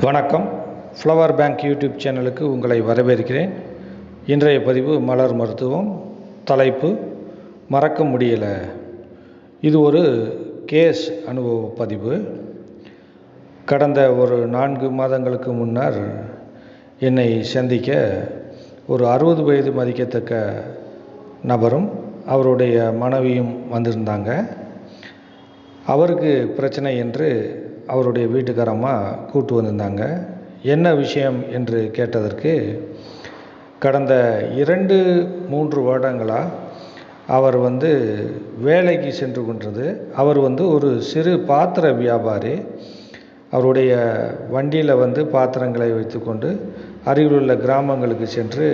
வணக்கம். Flower bank YouTube சேனலுக்கு உங்களை வரவேற்கிறேன். இன்றைய பதிவு மலர் மருத்துவம். தலைப்பு மறக்க முடியலை. இது ஒரு கேஸ் அனுபவ பதிவு. கடந்த ஒரு நான்கு மாதங்களுக்கு முன்னர் என்னை சந்திக்க ஒரு அறுபது வயது மதிக்கத்தக்க நபரும் அவருடைய மனைவியும் வந்திருந்தாங்க. அவருக்கு பிரச்சனை என்று அவருடைய வீட்டுக்காரம்மா கூட்டு வந்திருந்தாங்க. என்ன விஷயம் என்று கேட்டதற்கு கடந்த இரண்டு மூன்று வருடங்களாக அவர் வந்து வேலைக்கு சென்று கொண்டது அவர் வந்து ஒரு சிறு பாத்திர வியாபாரி. அவருடைய வண்டியில் வந்து பாத்திரங்களை வைத்துக்கொண்டு அருகில் உள்ள கிராமங்களுக்கு சென்று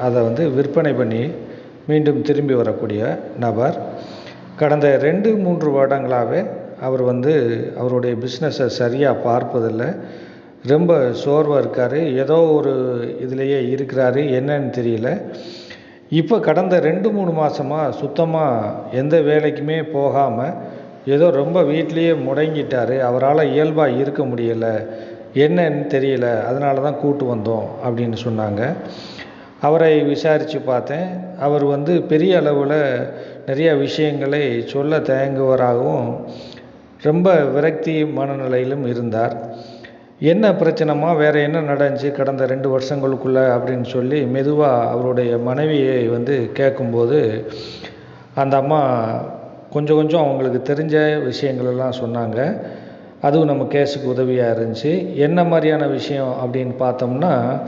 அதை வந்து விற்பனை பண்ணி மீண்டும் திரும்பி வரக்கூடிய நபர். கடந்த ரெண்டு மூன்று வருடங்களாகவே அவர் வந்து அவருடைய பிஸ்னஸை சரியாக பார்ப்பதில்லை. ரொம்ப சோர்வாக இருக்கார். ஏதோ ஒரு இதுலேயே இருக்கிறாரு. என்னன்னு தெரியல. இப்போ கடந்த ரெண்டு மூணு மாதமாக சுத்தமாக எந்த வேலைக்குமே போகாமல் ஏதோ ரொம்ப வீட்லேயே முடங்கிட்டார். அவரால் இயல்பாக இருக்க முடியலை. என்னன்னு தெரியல. அதனால தான் கூட்டு வந்தோம் அப்படின்னு சொன்னாங்க. அவரை விசாரித்து பார்த்தேன். அவர் வந்து பெரிய அளவில் நிறைய விஷயங்களை சொல்ல தயங்குவராகவும் ரொம்ப விரக்தி மனநிலையிலும் இருந்தார். என்ன பிரச்சனைமா வேறு என்ன நடந்துச்சு கடந்த ரெண்டு வருஷங்களுக்குள்ளே அப்படின்னு சொல்லி மெதுவாக அவருடைய மனைவியை வந்து கேட்கும்போது அந்த அம்மா கொஞ்சம் கொஞ்சம் அவங்களுக்கு தெரிஞ்ச விஷயங்கள் எல்லாம் சொன்னாங்க. அதுவும் நம்ம கேஸுக்கு உதவியாக இருந்துச்சு. என்ன மாதிரியான விஷயம் அப்படின்னு பார்த்தோம்னா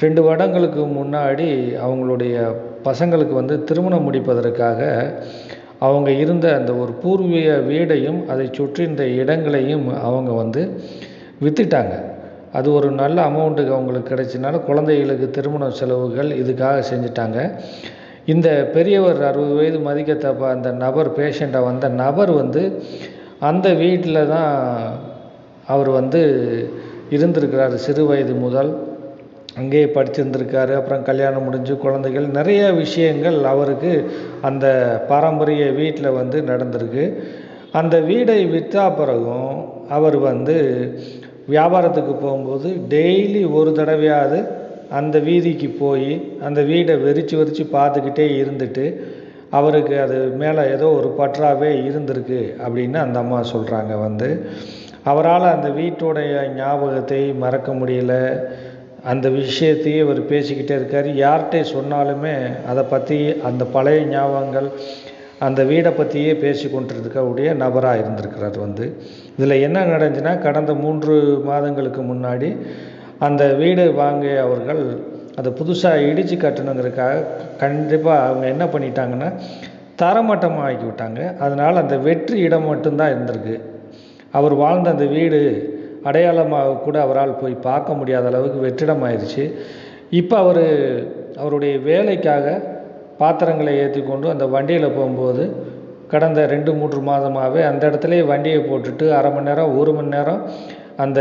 ரெண்டு வருடங்களுக்கு முன்னாடி அவங்களுடைய பசங்களுக்கு வந்து திருமணம் முடிப்பதற்காக அவங்க இருந்த அந்த ஒரு பூர்வீக வீடையும் அதை சுற்றி இந்த இடங்களையும் அவங்க வந்து விற்றுட்டாங்க அது ஒரு நல்ல அமௌண்ட்டுக்கு அவங்களுக்கு கிடைச்சனால குழந்தைகளுக்கு திருமண செலவுகள் இதுக்காக செஞ்சுட்டாங்க. இந்த பெரியவர் அறுபது வயது மதிக்கத்தப்ப அந்த நபர் பேஷண்ட்டை வந்த நபர் வந்து அந்த வீட்டில் தான் அவர் வந்து இருந்திருக்கிறார் சிறு வயது முதல். அங்கேயே படிச்சிருந்திருக்காரு அப்புறம் கல்யாணம் முடிஞ்சு குழந்தைகள் நிறைய விஷயங்கள் அவருக்கு அந்த பாரம்பரிய வீட்டில் வந்து நடந்திருக்கு. அந்த வீடை விற்றா பிறகும் அவர் வந்து வியாபாரத்துக்கு போகும்போது டெய்லி ஒரு தடவையாவது அந்த வீதிக்கு போய் அந்த வீடை வெறிச்சு வெறிச்சு பார்த்துக்கிட்டே இருந்துட்டு அவருக்கு அது மேலே ஏதோ ஒரு பற்றாவே இருந்திருக்கு அப்படின்னு அந்த அம்மா சொல்கிறாங்க வந்து. அவரால் அந்த வீட்டுடைய ஞாபகத்தை மறக்க முடியல. அந்த விஷயத்தையே அவர் பேசிக்கிட்டே இருக்கார். யார்கிட்ட சொன்னாலுமே அதை பற்றி அந்த பழைய ஞாபகங்கள் அந்த வீடை பற்றியே பேசி கொண்டிருக்கக்கூடிய நபராக இருந்திருக்கிறார் வந்து. இதில் என்ன நடந்துச்சுன்னா கடந்த மூன்று மாதங்களுக்கு முன்னாடி அந்த வீடு வாங்கிய அவர்கள் அதை புதுசாக இடித்து கட்டணுங்கிறதுக்காக கண்டிப்பாக அவங்க என்ன பண்ணிட்டாங்கன்னா தரமட்டமாக ஆக்கி விட்டாங்க. அதனால் அந்த வெற்றி இடம் மட்டும்தான் இருந்திருக்கு. அவர் வாழ்ந்த அந்த வீடு அடையாளமாக கூட அவரால் போய் பார்க்க முடியாத அளவுக்கு வெற்றிடம் ஆயிடுச்சு இப்போ அவர் அவருடைய வேலைக்காக பாத்திரங்களை ஏற்றி கொண்டு அந்த வண்டியில் போகும்போது கடந்த ரெண்டு மூன்று மாதமாகவே அந்த இடத்துலையே வண்டியை போட்டுட்டு அரை மணி நேரம் ஒரு மணி நேரம் அந்த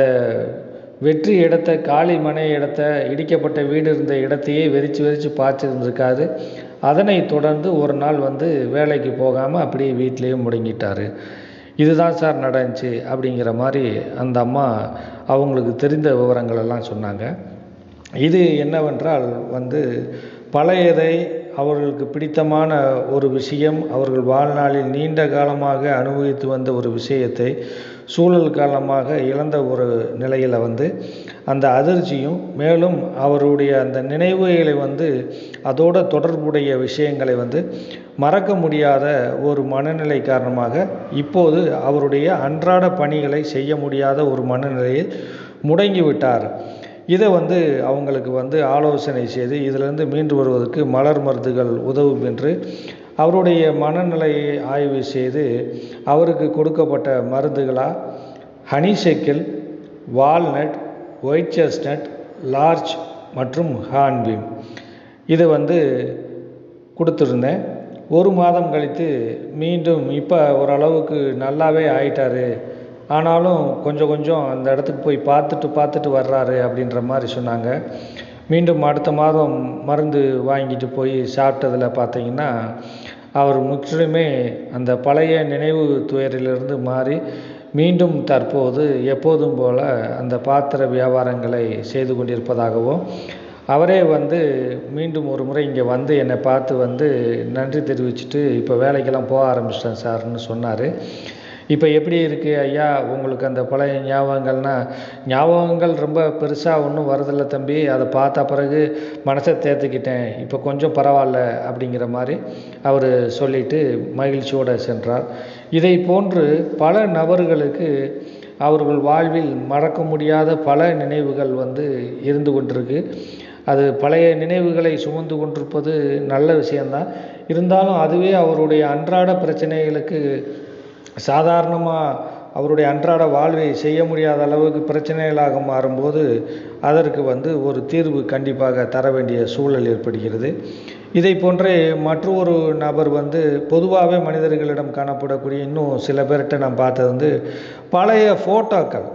வெற்றி இடத்த காளி மனை இடத்த இடிக்கப்பட்ட வீடு இருந்த இடத்தையே வெறிச்சு வெறிச்சு பார்த்துருந்துருக்காரு அதனை தொடர்ந்து ஒரு நாள் வந்து வேலைக்கு போகாமல் அப்படியே வீட்டிலேயே முடங்கிட்டார். இதுதான் சார் நடந்துச்சு அப்படிங்கிற மாதிரி அந்த அம்மா அவங்களுக்கு தெரிந்த விவரங்கள் எல்லாம் சொன்னாங்க. இது என்னவென்றால் வந்து பழையதை அவர்களுக்கு பிடித்தமான ஒரு விஷயம் அவர்கள் வாழ்நாளில் நீண்ட காலமாக அனுபவித்து வந்த ஒரு விஷயத்தை சூழல் காரணமாக இழந்த ஒரு நிலையில் வந்து அந்த அதிர்ச்சியும் மேலும் அவருடைய அந்த நினைவுகளை வந்து அதோட தொடர்புடைய விஷயங்களை வந்து மறக்க முடியாத ஒரு மனநிலை காரணமாக இப்போது அவருடைய அன்றாட பணிகளை செய்ய முடியாத ஒரு மனநிலையில் முடங்கிவிட்டார். இதை வந்து அவங்களுக்கு வந்து ஆலோசனை செய்து இதிலிருந்து மீண்டு வருவதற்கு மலர் மருந்துகள் உதவும் என்று அவருடைய மனநிலையை ஆய்வு செய்து அவருக்கு கொடுக்கப்பட்ட மருந்துகளாக honeysuckle walnut white chestnut larch மற்றும் ஹான்பீம் இது வந்து கொடுத்துருந்தேன். ஒரு மாதம் கழித்து மீண்டும் இப்போ ஓரளவுக்கு நல்லாவே ஆயிட்டார். ஆனாலும் கொஞ்சம் கொஞ்சம் அந்த இடத்துக்கு போய் பார்த்துட்டு பார்த்துட்டு வர்றாரு அப்படின்ற மாதிரி சொன்னாங்க. மீண்டும் அடுத்த மாதம் மருந்து வாங்கிட்டு போய் சாப்பிட்டதில் பார்த்தீங்கன்னா அவர் முற்றிலுமே அந்த பழைய நினைவு துயரிலிருந்து மாறி மீண்டும் தற்போது எப்போதும் போல அந்த பாத்திர வியாபாரங்களை செய்து கொண்டிருப்பதாகவும் அவரே வந்து மீண்டும் ஒரு முறை இங்கே வந்து என்னை பார்த்து வந்து நன்றி தெரிவிச்சுட்டு இப்போ வேலைக்கெல்லாம் போக ஆரம்பிச்சிட்டேன் சார்னு சொன்னார். இப்போ எப்படி இருக்குது ஐயா உங்களுக்கு அந்த பழைய ஞாபகங்கள்னா ஞாபகங்கள் ரொம்ப பெருசாக ஒன்றும் வரதில்லை தம்பி. அதை பார்த்த பிறகு மனசை தேர்த்துக்கிட்டேன் இப்போ கொஞ்சம் பரவாயில்ல அப்படிங்கிற மாதிரி அவர் சொல்லிட்டு மகிழ்ச்சியோடு சென்றார். இதை போன்று பல நபர்களுக்கு அவர்கள் வாழ்வில் மறக்க முடியாத பல நினைவுகள் வந்து இருந்து கொண்டிருக்கு. அது பழைய நினைவுகளை சுமந்து கொண்டிருப்பது நல்ல விஷயந்தான் இருந்தாலும் அதுவே அவருடைய அன்றாட பிரச்சனைகளுக்கு சாதாரணமாக அவருடைய அன்றாட வாழ்வை செய்ய முடியாத அளவுக்கு பிரச்சனைகளாக மாறும்போது அதற்கு வந்து ஒரு தீர்வு கண்டிப்பாக தர வேண்டிய சூழல் ஏற்படுகிறது. இதை போன்றே மற்றொரு நபர் வந்து பொதுவாகவே மனிதர்களிடம் காணப்படக்கூடிய இன்னும் சில பேர்கிட்ட நான் பார்த்தது வந்து பழைய ஃபோட்டோக்கள்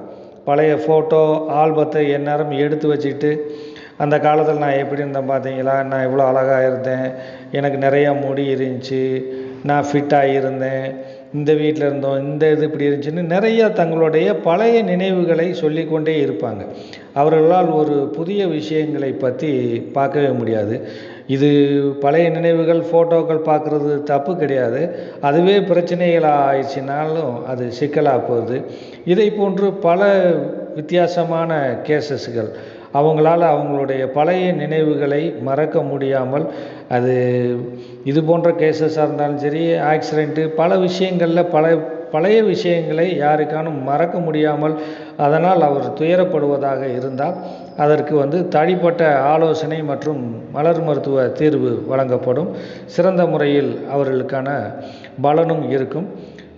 பழைய ஃபோட்டோ ஆல்பத்தை எந்நேரம் எடுத்து வச்சுக்கிட்டு அந்த காலத்தில் நான் எப்படி இருந்தேன் பார்த்தீங்களா? நான் இவ்வளோ அழகாக இருந்தேன். எனக்கு நிறையா முடி இருந்துச்சு. நான் ஃபிட்டாக இருந்தேன் இந்த வீட்டில் இருந்தோம் இந்த இது இப்படி இருந்துச்சுன்னு நிறைய தங்களுடைய பழைய நினைவுகளை சொல்லிக்கொண்டே இருப்பாங்க. அவர்களால் ஒரு புதிய விஷயங்களை பற்றி பார்க்கவே முடியாது. இது பழைய நினைவுகள் ஃபோட்டோக்கள் பார்க்குறது தப்பு கிடையாது. அதுவே பிரச்சனைகளாக ஆயிடுச்சுனாலும் அது சிக்கலாக போகுது. இதை போன்று பல வித்தியாசமான கேசஸ்கள் அவங்களால் அவங்களுடைய பழைய நினைவுகளை மறக்க முடியாமல் அது இது போன்ற கேசஸாக இருந்தாலும் சரி ஆக்சிடெண்ட்டு பல விஷயங்களில் பல பழைய விஷயங்களை யாருக்கானும் மறக்க முடியாமல் அதனால் அவர் துயரப்படுவதாக இருந்தால் அதற்கு வந்து தனிப்பட்ட ஆலோசனை மற்றும் மலர் மருத்துவ தீர்வு வழங்கப்படும். சிறந்த முறையில் அவர்களுக்கான பலனும் இருக்கும்.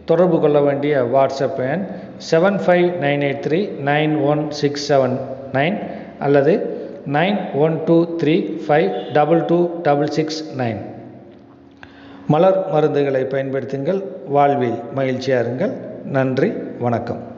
தொடர்பு கொள்ள வேண்டிய வாட்ஸ்அப் எண் seven five nine eight three nine one six seven nine அல்லது nine one two three five double two double six nine. மலர் மருந்துகளை பயன்படுத்துங்கள். வாழ்வில் மகிழ்ச்சியாருங்கள் நன்றி. வணக்கம்.